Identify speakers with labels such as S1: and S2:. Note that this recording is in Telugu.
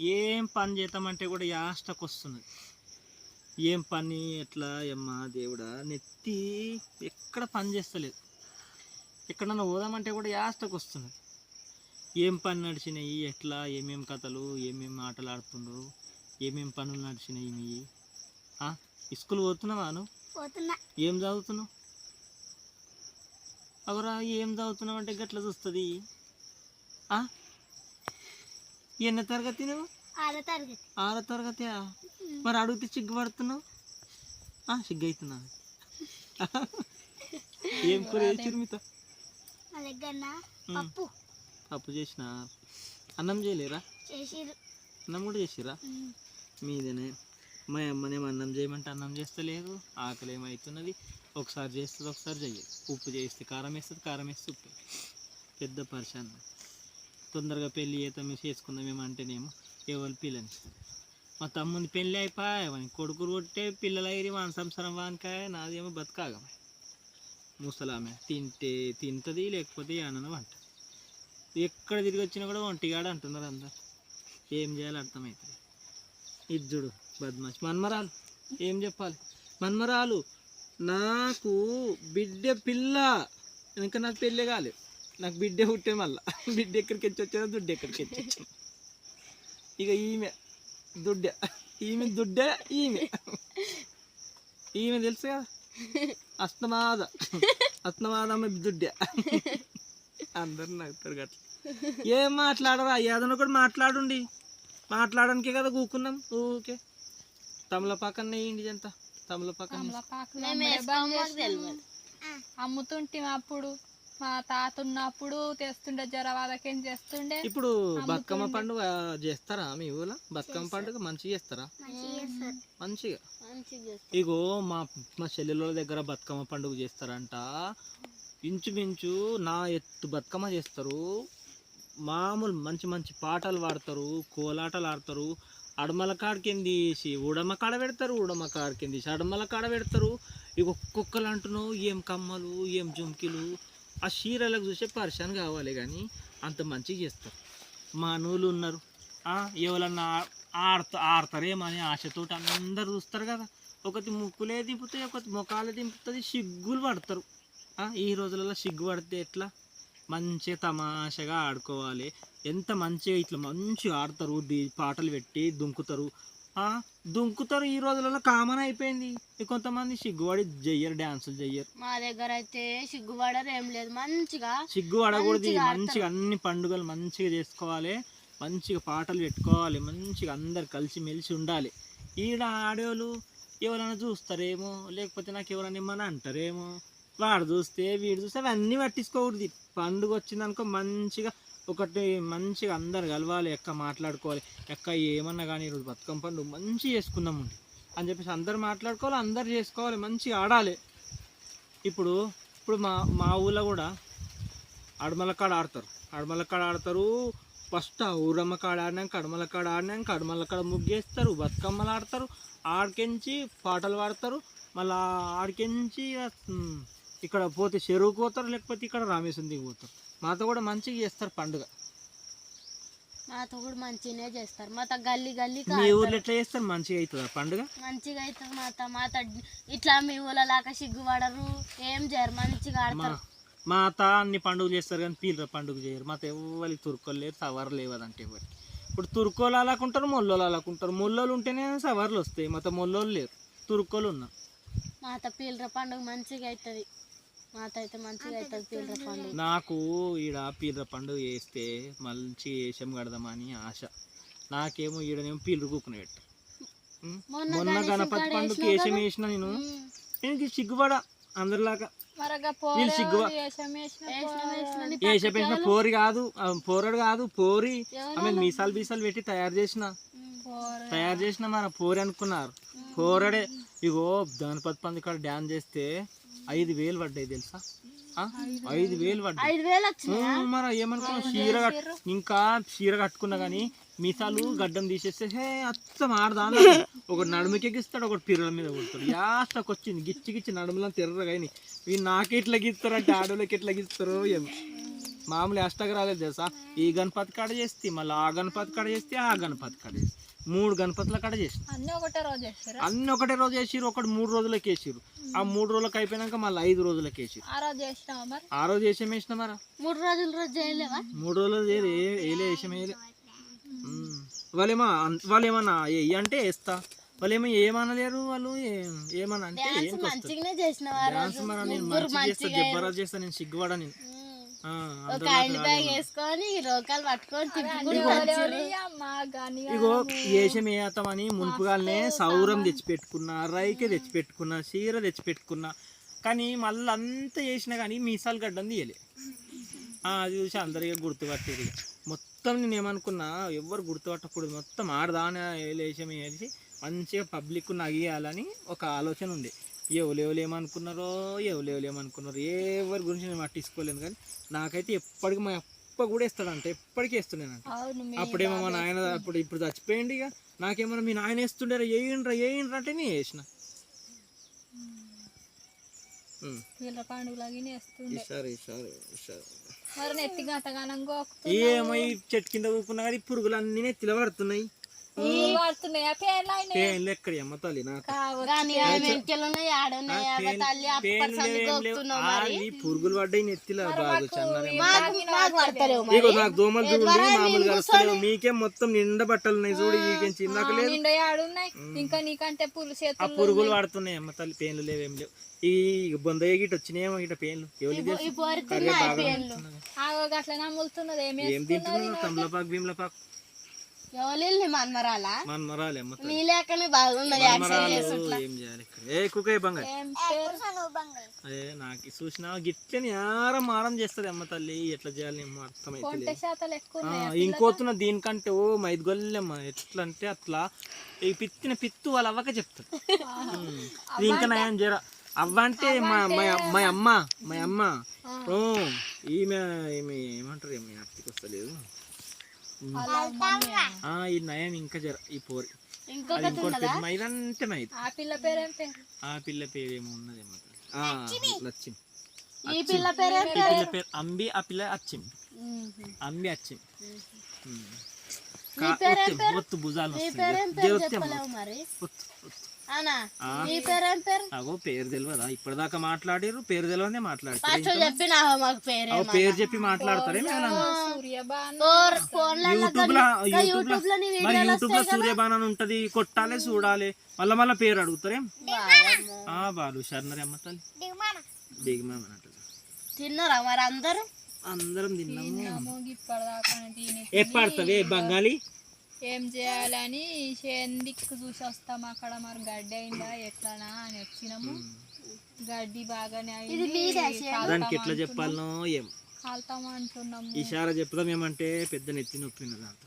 S1: ఏం పని చేద్దామంటే కూడా యాస్టకు వస్తుంది. ఏం పని ఎట్లా ఏమ్మా దేవుడా నెత్తి ఎక్కడ పని చేస్తలేదు. ఎక్కడన్నా పోదామంటే కూడా యాస్టకు వస్తుంది. ఏం పని నడిచినాయి ఎట్లా ఏమేం కథలు ఏమేం ఆటలు ఆడుతుండ్రు ఏమేం పనులు నడిచినాయి మీ? స్కూల్ పోతున్నావా నువ్వు?
S2: పోతున్నా.
S1: ఏం చదువుతున్నావు? అవరా ఏం చదువుతున్నావు అంటే గట్ల చూస్తుంది. ఆ? ఎన్న తరగతి నువ్వు
S2: ఆరో తరగతి.
S1: ఆరో తరగతి మరి అడిగితే సిగ్గుపడుతున్నావు? ఆ, సిగ్గు అవుతున్నా ఏం కూర చేసిరు మీతో.
S2: పప్పు.
S1: పప్పు చేసిన. అన్నం చేయలేరా? అన్నం కూడా చేసిరా. మీదేనే. మా అమ్మనేమో అన్నం చేయమంటే అన్నం చేస్తలేదు. ఆకలి ఏమవుతున్నది ఒకసారి చేస్తుంది ఒకసారి చెయ్యదు. ఉప్పు చేస్తే కారం వేస్తుంది కారం వేస్తే ఉప్పు. పెద్ద పరిశాన్ తొందరగా పెళ్ళి చేద్దాం చేసుకుందాం అంటేనేమో ఎవరు పిల్లని మా తమ్ముని పెళ్ళి అయిపోయావని కొడుకులు కొట్టే పిల్లలు అయ్యి వాని సంసారం వానికాయ నాదేమో బతకాగమే ముసలామె తింటే తింటుంది లేకపోతే అనను వంట. ఎక్కడ తిరిగి వచ్చినా కూడా ఒంటిగాడు అంటున్నారు అందరు. ఏం చేయాలో అర్థమవుతుంది ఇజ్జుడు బద్మాష్. మన్మరాలు ఏం చెప్పాలి? మన్మరాలు నాకు బిడ్డ పిల్ల ఇంకా నాకు పెళ్ళే కాలేదు. నాకు బిడ్డ పుట్టే మళ్ళా. బిడ్డ ఎక్కడికి వచ్చి వచ్చేదా దుడ్డు ఎక్కడికి వచ్చి వచ్చాను ఇక ఈమె దుడ్డ. ఈమె దుడ్డ ఈమె. ఈమె తెలుసు కదా? అస్తమాద. అస్తమాద ఆమె దుడ్డ. అందరు నవ్వుతారు గట్ల. ఏం మాట్లాడరా? ఏదైనా కూడా మాట్లాడుండి. మాట్లాడడానికే కదా కూకున్నాం. తమలపాకన్న ఎంత తమలపాకన్న.
S3: అమ్మడే
S2: వేస్తాం,
S3: బంద్
S2: మాకు
S3: చేసినాము.
S2: తెలియదు.
S3: అమ్ముతుంటే అప్పుడు. మా తాత ఉన్నప్పుడు తెస్తుండే జ్వర వాళ్ళకేం చేస్తుండే?
S1: ఇప్పుడు బతుకమ్మ. పండుగ చేస్తారా మీ ఊళ్ళో బతుకమ్మ పండుగ మంచిగా చేస్తారా?
S2: మంచిగా
S1: ఇగో మా మా చెల్లెల దగ్గర బతుకమ్మ పండుగ చేస్తారంట. ఇంచుమించు నా ఎత్తు బతుకమ్మ చేస్తారు. మామూలు మంచి మంచి పాటలు పాడతారు కోలాటలు ఆడతారు. అడమల కాడ కింద తీసి ఉడమ కాడ పెడతారు ఉడమ కాడ కింద తీసి అడమల కాడ పెడతారు. ఇక ఒక్కొక్కరు అంటున్నావు ఏం కమ్మలు ఏం జుంకిలు. ఆ చీరలకు చూసే పర్షన్ కావాలి కానీ అంత మంచిగా చేస్తారు. మా నూలు ఉన్నారు. ఎవరన్నా ఎవరన్నా ఆడతా ఆడతారేమని ఆశతోటి అందరు చూస్తారు కదా. ఒకటి ముక్కులే దింపుతాయి ఒకటి ముఖాలే దింపుతుంది సిగ్గులు పడతారు. ఈ రోజులలో సిగ్గు పడితే ఎట్లా? మంచిగా తమాషగా ఆడుకోవాలి. ఎంత మంచిగా ఇట్లా మంచిగా ఆడతారు పాటలు పెట్టి దుంకుతారు. దుంకుతారు ఈ రోజులలో కామన్ అయిపోయింది. కొంతమంది సిగ్గుపడి చెయ్యరు డ్యాన్సులు చెయ్యరు
S2: మా దగ్గర అయితే సిగ్గుపడరు ఏం లేదు. మంచిగా
S1: సిగ్గు పడకూడదు.
S2: మంచిగా
S1: అన్ని పండుగలు మంచిగా చేసుకోవాలి. మంచిగా పాటలు పెట్టుకోవాలి. మంచిగా అందరు కలిసి మెలిసి ఉండాలి. ఈడ ఆడేవాళ్ళు ఎవరైనా చూస్తారేమో లేకపోతే నాకు ఎవరైనా ఏమన్నా అంటారేమో వాడు చూస్తే వీడు చూస్తే అవన్నీ పట్టించుకోకూడదు. పండుగ వచ్చిందనుకో మంచిగా ఒకటి మంచిగా అందరు కలవాలి ఎక్క మాట్లాడుకోవాలి ఎక్క ఏమన్నా కానీ ఈరోజు బతుకమ్మ పండుగ మంచిగా చేసుకుందాం ఉండి అని చెప్పేసి అందరు మాట్లాడుకోవాలి అందరు చేసుకోవాలి మంచిగా ఆడాలి. ఇప్పుడు ఇప్పుడు మా మా ఊళ్ళో కూడా అడమల కాడ ఆడతారు. అడమల కాడ ఆడతారు ఫస్ట్ ఆ ఊరమ్మ కాడ ఆడినాక అడమల కాడ ఆడినాక అడమల కాడ ముగ్గేస్తారు బతుకమ్మలు ఆడతారు ఆడికెంచి పాటలు పాడతారు మళ్ళా ఆడికించి ఇక్కడ పోతే చెరువుకు పోతారు లేకపోతే ఇక్కడ రామేశ్వరం పోతారు. మాతో కూడా మంచిగా చేస్తారు పండుగ.
S2: మాతో కూడా మంచిగానే చేస్తారు. మాత గల్లీ గల్లీ
S1: మీ ఊర్లో ఎట్లా చేస్తారు? మంచిగా అవుతుందా పండుగ?
S2: మంచిగా అవుతుంది మాత. మాత ఇట్లా మీ ఊళ్ళలాగా సిగ్గుపడరు. ఏం చేయరు మంచిగా
S1: మా
S2: ఆడతారు.
S1: మా అత్త అన్ని పండుగ చేస్తారు కానీ పీలర పండుగ చేయరు. మాత ఎవరికి తురుకోలు లేరు సవర్ లేవదంటే ఎవరికి. ఇప్పుడు తురుకోలు అలాకుంటారు మొల్లోలు అలాకుంటారు మొల్లోలు ఉంటేనే సవర్లు వస్తాయి. మాత మొల్లోలు లేరు తురుకోలు ఉన్నారు.
S2: మాత పీలర పండుగ మంచిగా అవుతుంది మాత అయితే మంచిగా అవుతుంది పీలర పండుగ.
S1: నాకు ఈడ పీలర పండుగ చేస్తే మంచి వేషం కడదామని ఆశ. నాకేమో ఈడనేమో పీలరు కూకుని పెట్ట.
S2: మొన్న
S1: గణపతి పండుగ వేషం? వేసిన నేను. నేను సిగ్గుపడ అందరిలాగా. వీళ్ళు సిగ్గు-
S3: పోరే. వేసిన
S1: కాదు పోరడు కాదు పోరి? ఆమె మీసాలు బీసాలు పెట్టి తయారు చేసిన. తయారు చేసిన మన పోరి అనుకున్నారు. పోరడే. ఇగో గణపతి పంది కాడ డ్యాన్స్ చేస్తే ఐదు వేలు పడ్డాయి తెలుసా? ఆ? ఐదు వేలు పడ్డాయి. మరి ఏమనుకున్నా చీర ఇంకా చీర కట్టుకున్నా కానీ మీసాలు గడ్డం తీసేస్తే హే అచ్చం ఆడదా ఒకటి నడుముకి ఎగిస్తాడు ఒకటి పిర్రల మీద కొడతాడు. యాస్టకు వచ్చింది గిచ్చి గిచ్చి నడుములో తెర్రగా అయినాయి. ఇవి నాకే ఇట్లా గీస్తారంటే ఆడోళ్ళకి ఎట్లా గీస్తారో ఏమో. మామూలు అష్టాగ రాలేదు తెలుసా? ఈ గణపతి కాడ చేస్తే మళ్ళీ ఆ గణపతి కాడ చేస్తే ఆ గణపతి కాడ చేస్తే. మూడు గణపతుల కాడ చేసిన.
S3: అన్నీ ఒకటే రోజు చేస్తారా
S1: అన్ని ఒకటే రోజు వేసిరు ఒకటి మూడు రోజులకి వేసిరు ఆ మూడు రోజులకి అయిపోయినాక మళ్ళీ ఐదు రోజులకి వేసిరు
S3: ఆ రోజు చేసినావా మరి?
S1: ఆ రోజు వేసాం వేసిన మరా?
S2: మూడు రోజుల రోజు చేయలేవా?
S1: మూడు రోజులు చేయలే వేయలే వేసాం వేయలే. వాళ్ళేమో అన్- వాళ్ళు ఏమన్నా వెయ్యి అంటే వేస్తా. వాళ్ళు ఏమో ఏమనలేరు వాళ్ళు ఏమన్నా అంటే డాన్స్ మరి నేను మంచిగా చేస్తా జబ్బరాజ్ చేస్తా నేను సిగ్గుపడ నేను
S2: ఒక హ్యాండ్ బ్యాగ్. వేసుకొని రోకాలు పట్టుకొని తిప్పుకుంటూ
S1: ఇగో ఏషం ఏతామని మునుపుగానే సౌరం తెచ్చిపెట్టుకున్నా రైకే తెచ్చిపెట్టుకున్నా చీర తెచ్చిపెట్టుకున్నా. కానీ మళ్ళీ అంతా చేసినా కానీ మీసాలు గడ్డం తీయలే. ఆ, అది చూసి అందరికీ గుర్తుపట్టేది. మొత్తం నేను ఏమనుకున్నా ఎవరు గుర్తుపట్టకూడదు. మొత్తం ఆడదాని వేషం వేసి మంచిగా పబ్లిక్ నగియాలని ఒక ఆలోచన ఉంది. ఎవరు ఎవరు ఏమనుకున్నారో ఎవరు ఎవరు ఏమనుకున్నారో ఎవరి గురించి నేను పట్టించుకోలేను కానీ నాకైతే ఎప్పటికి మా అప్ప కూడా ఇస్తాడంట ఎప్పటికీ
S3: మీ
S1: అప్పుడేమో మా నాయన అప్పుడు ఇప్పుడు చచ్చిపోయింది ఇక. నాకేమన్నా మీ నాయన వేస్తుండారా వేయండ్రా వేయండ్రా అంటే నేను వేసిన
S3: గంతగానం
S1: ఏమో ఈ చెట్టు కింద ఊపుకున్నా కానీ పురుగులు అన్ని నెత్తిలో పడుతున్నాయి. పేన్లు తల్లి పురుగులు పడ్డాయి నెత్తిలో బాగా చన్నరే
S2: మాకు మాకు పడతలేవు మరి.
S1: ఇగో నాకు దోమలు చూడండి మామూలుగా వస్తలేవు మీకేం మొత్తం నిండా బట్టలు ఉన్నాయి చూడు ఈ చిన్నక లేదు.
S3: ఇంకా నీకంటే పులు
S1: ఆ పురుగులు పడుతున్నాయి అమ్మ తల్లి పేన్లు లేవేం లేవు. ఈ బొందయ్య గిట్ వచ్చినాయేమో గిట్ట పేన్లు
S3: ఏమి
S1: ఏం తింటున్నావు? తమలపాకు భీమలపాకు.
S2: ఎవరు మన్మరాలా? లేకనే
S1: ఏం చేయాలి ఇక్కడ? ఏ కుకే బంగారు? అదే నాకు చూసినా గిట్లని ఆరం మారం చేస్తుంది అమ్మ తల్లి. ఎట్లా చేయాలి అర్థమైతే ఇంకోతున్న దీనికంటే ఓ మైదు గొల్లెమ్మ. ఎట్లా అంటే అట్లా ఈ పిత్తిన పిత్తు వాళ్ళ అవ్వక చెప్తారు ఇంకా నయం జర? అవ్వ అంటే మా మా అమ్మ మా అమ్మ. ఓ ఈమె ఏమంటారు? ఏమి వస్తలేదు. ఆ, ఈ నయం ఇంకా జర ఈ పోరి.
S2: ఇంకొకటి
S1: ఇంకోటి పెద్ద మైదు అంటే మైదు
S3: ఆ పిల్ల పేరేం పేరు
S1: ఆ పిల్ల పేరు
S2: ఈ పిల్ల
S1: పిల్ల అంబి ఆ పిల్ల అచ్చిం అంబి అచ్చిం ఒత్తు భుజాలు వస్తాయి. అగో పేరు తెలియదా ఇప్పటిదాకా మాట్లాడారు పేరు తెలియదే మాట్లాడతారు.
S2: ఫస్ట్ చెప్పినా మాకు పేరే
S1: చెప్పి మాట్లాడతారే
S2: యూట్యూబ్లో
S1: మరి యూట్యూబ్లో సూర్యబాణం ఉంటది కొట్టాలి చూడాలి. మళ్ళా మళ్ళా పేరు అడుగుతారేం? ఆ బాలు షర్నరి అమ్మ తల్లి.
S2: తిన్నారా మరి అందరూ?
S1: అందరం తిన్నాము. ఎప్పడతావే బంగాళీ?
S3: ఏం చేయాలని చెందిక్కు చూసి వస్తాం అక్కడ మరి గడ్డి అయిందా ఎట్లానా అని వచ్చినాము. గడ్డి బాగానే అయింది.
S1: ఎట్లా చెప్పాలనో ఏం.
S3: కాలుతాం అంటున్నాము.
S1: ఇషారా చెప్దాం ఏమంటే పెద్ద నెత్తి నొప్పి ఉన్నది దాంతో.